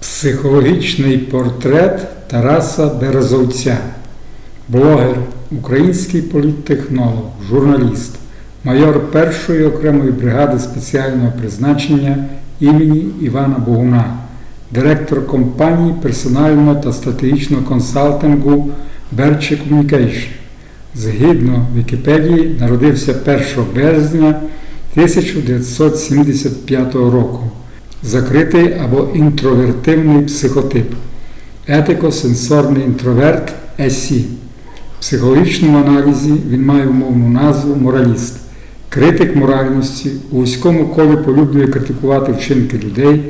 Психологічний портрет Тараса Березовця, блогер, український політтехнолог, журналіст, майор першої окремої бригади спеціального призначення імені Івана Богуна, директор компанії персонального та стратегічного консалтингу Берче Communication. Згідно Вікіпедії, народився 1 березня 1975 року. Закритий або інтровертивний психотип, етико-сенсорний інтроверт ЕСІ. В психологічному аналізі він має умовну назву мораліст, критик моральності, у вузькому колі полюблює критикувати вчинки людей,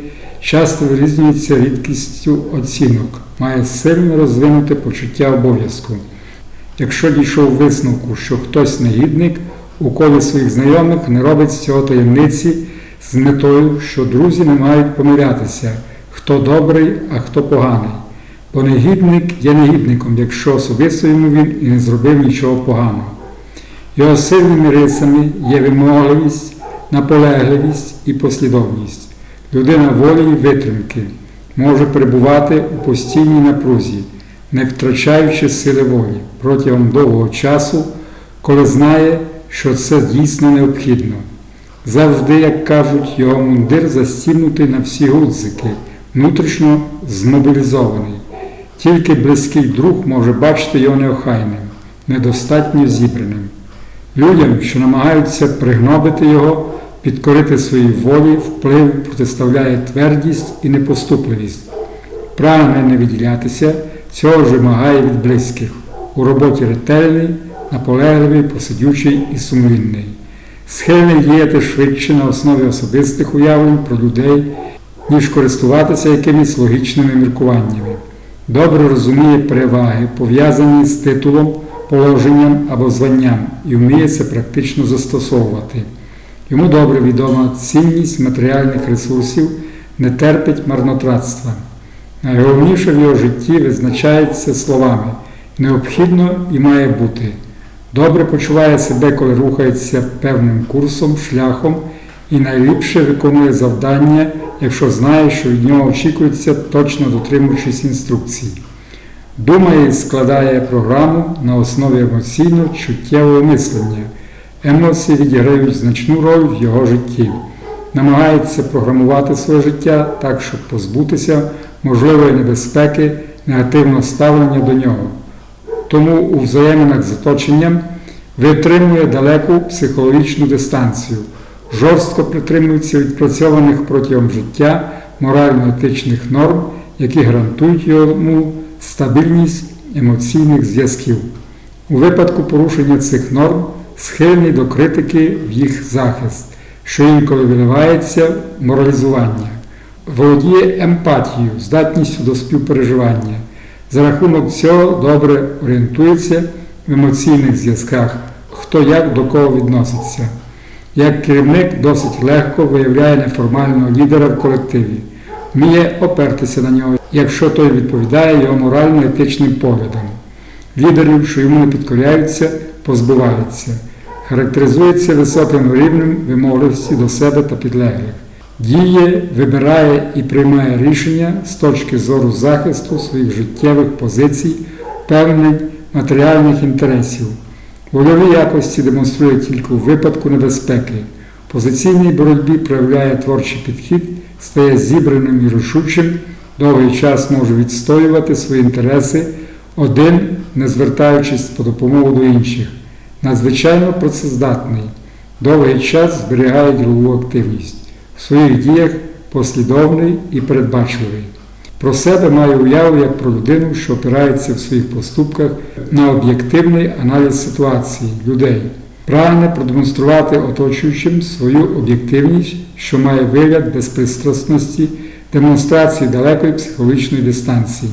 часто вирізнюється рідкістю оцінок, має сильно розвинуте почуття обов'язку. Якщо дійшов висновку, що хтось негідник, у колі своїх знайомих не робить з цього таємниці з метою, що друзі не мають помилятися, хто добрий, а хто поганий. Бо негідник є негідником, якщо особисто йому він і не зробив нічого поганого. Його сильними рисами є вимогливість, наполегливість і послідовність. Людина волі і витримки може перебувати у постійній напрузі, не втрачаючи сили волі протягом довгого часу, коли знає, що це дійсно необхідно. Завжди, як кажуть, його мундир застібнутий на всі гудзики, внутрішньо змобілізований. Тільки близький друг може бачити його неохайним, недостатньо зібраним. Людям, що намагаються пригнобити його, підкорити своїй волі, вплив протиставляє твердість і непоступливість. Прагне не відділятися, цього ж вимагає від близьких. У роботі ретельний, наполегливий, посидючий і сумлінний. Схильний діяти швидше на основі особистих уявлень про людей, ніж користуватися якимись логічними міркуваннями. Добре розуміє переваги, пов'язані з титулом, положенням або званням, і вміє це практично застосовувати. Йому добре відома цінність матеріальних ресурсів, не терпить марнотратства. Найголовніше в його житті визначається словами необхідно і має бути. Добре почуває себе, коли рухається певним курсом, шляхом і найліпше виконує завдання, якщо знає, що від нього очікується, точно дотримуючись інструкцій. Думає і складає програму на основі емоційно-чуттєвого мислення. Емоції відіграють значну роль в його житті. Намагається програмувати своє життя так, щоб позбутися можливої небезпеки, негативного ставлення до нього. Тому у взаєминах з витримує далеку психологічну дистанцію, жорстко притримується відпрацьованих протягом життя морально-етичних норм, які гарантують йому стабільність емоційних зв'язків. У випадку порушення цих норм схильний до критики в їх захист, що інколи виливається в моралізування, володіє емпатією, здатністю до співпереживання. За рахунок цього добре орієнтується в емоційних зв'язках, хто як до кого відноситься. Як керівник досить легко виявляє неформального лідера в колективі, вміє опертися на нього, якщо той відповідає його морально-етичним поглядам. Лідерів, що йому не підкоряються, позбувається, характеризується високим рівнем вимогливості до себе та підлеглих. Діє, вибирає і приймає рішення з точки зору захисту своїх життєвих позицій, певних матеріальних інтересів. Вольові якості демонструє тільки у випадку небезпеки. В позиційній боротьбі проявляє творчий підхід, стає зібраним і рішучим, довгий час може відстоювати свої інтереси один, не звертаючись по допомогу до інших. Надзвичайно працездатний, довгий час зберігає ділову активність. В своїх діях послідовний і передбачливий. Про себе має уяву як про людину, що опирається в своїх поступках на об'єктивний аналіз ситуації, людей, прагне продемонструвати оточуючим свою об'єктивність, що має вигляд безпристрасності, демонстрації далекої психологічної дистанції.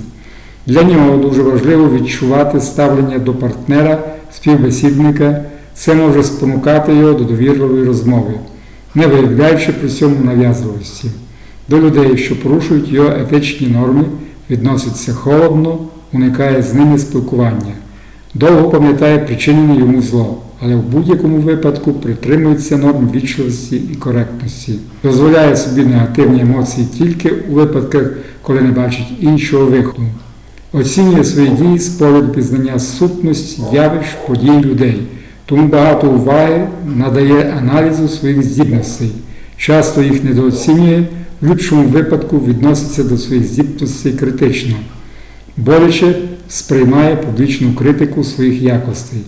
Для нього дуже важливо відчувати ставлення до партнера, співбесідника, це може спонукати його до довірливої розмови не виявляючи при цьому нав'язливості. До людей, що порушують його етичні норми, відноситься холодно, уникає з ними спілкування. Довго пам'ятає причинене йому зло, але в будь-якому випадку притримується норм вічливості і коректності. Дозволяє собі негативні емоції тільки у випадках, коли не бачить іншого виходу. Оцінює свої дії з погляду пізнання сутності, явищ, подій людей, тому багато уваги надає аналізу своїх здібностей, часто їх недооцінює, в ліпшому випадку відноситься до своїх здібностей критично, боляче сприймає публічну критику своїх якостей,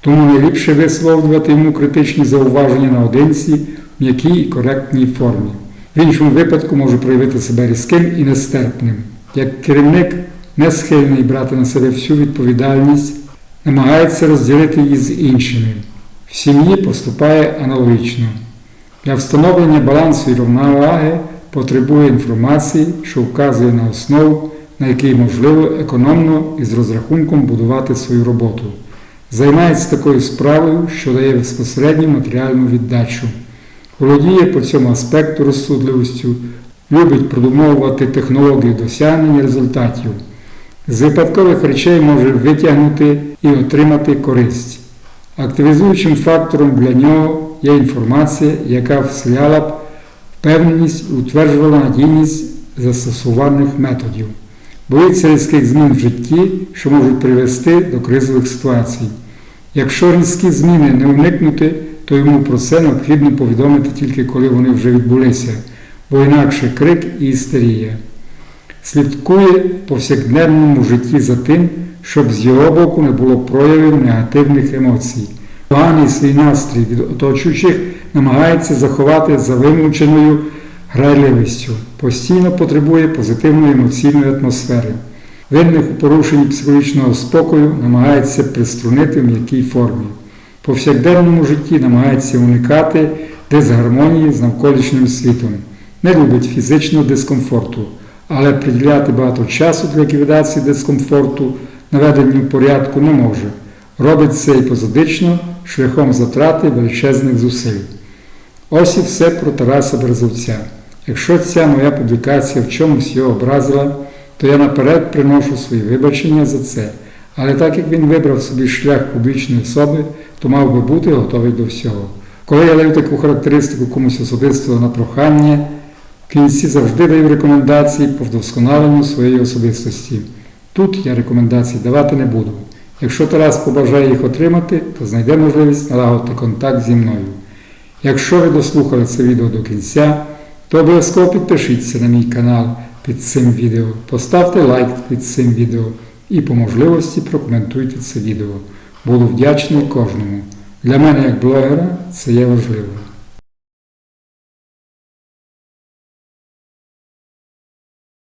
тому найліпше висловлювати йому критичні зауваження наодинці в м'якій і коректній формі. В іншому випадку може проявити себе різким і нестерпним. Як керівник не схильний брати на себе всю відповідальність, намагається розділити її з іншими. В сім'ї поступає аналогічно. Для встановлення балансу і рівноваги потребує інформації, що вказує на основу, на якій можливо економно і з розрахунком будувати свою роботу. Займається такою справою, що дає безпосередню матеріальну віддачу. Володіє по цьому аспекту розсудливістю, любить продумовувати технологію досягнення результатів. З випадкових речей може витягнути і отримати користь. Активізуючим фактором для нього є інформація, яка вселяла б впевненість і утверджувала надійність застосуваних методів. Боїться різких змін в житті, що можуть привести до кризових ситуацій. Якщо різкі зміни не уникнути, то йому про це необхідно повідомити тільки коли вони вже відбулися, бо інакше крик і істерія. Слідкує в повсякденному житті за тим, щоб з його боку не було проявів негативних емоцій. Поганий свій настрій від оточуючих намагається заховати за вимученою грайливістю, постійно потребує позитивної емоційної атмосфери. Винних у порушенні психологічного спокою намагається приструнити в м'якій формі. Повсякденному житті намагається уникати дисгармонії з навколишнім світом, не любить фізичного дискомфорту, але приділяти багато часу для ліквідації дискомфорту, наведенню порядку не може. Робить це епізодично шляхом затрати величезних зусиль. Ось і все про Тараса Березовця. Якщо ця моя публікація в чомусь його образила, то я наперед приношу свої вибачення за це. Але так як він вибрав собі шлях публічної особи, то мав би бути готовий до всього. Коли я даю таку характеристику комусь особисто на прохання, в кінці завжди даю рекомендації по вдосконаленню своєї особистості. Тут я рекомендацій давати не буду. Якщо Тарас побажає їх отримати, то знайде можливість налагодити контакт зі мною. Якщо ви дослухали це відео до кінця, то обов'язково підпишіться на мій канал під цим відео, поставте лайк під цим відео і по можливості прокоментуйте це відео. Буду вдячний кожному. Для мене як блогера це є важливо.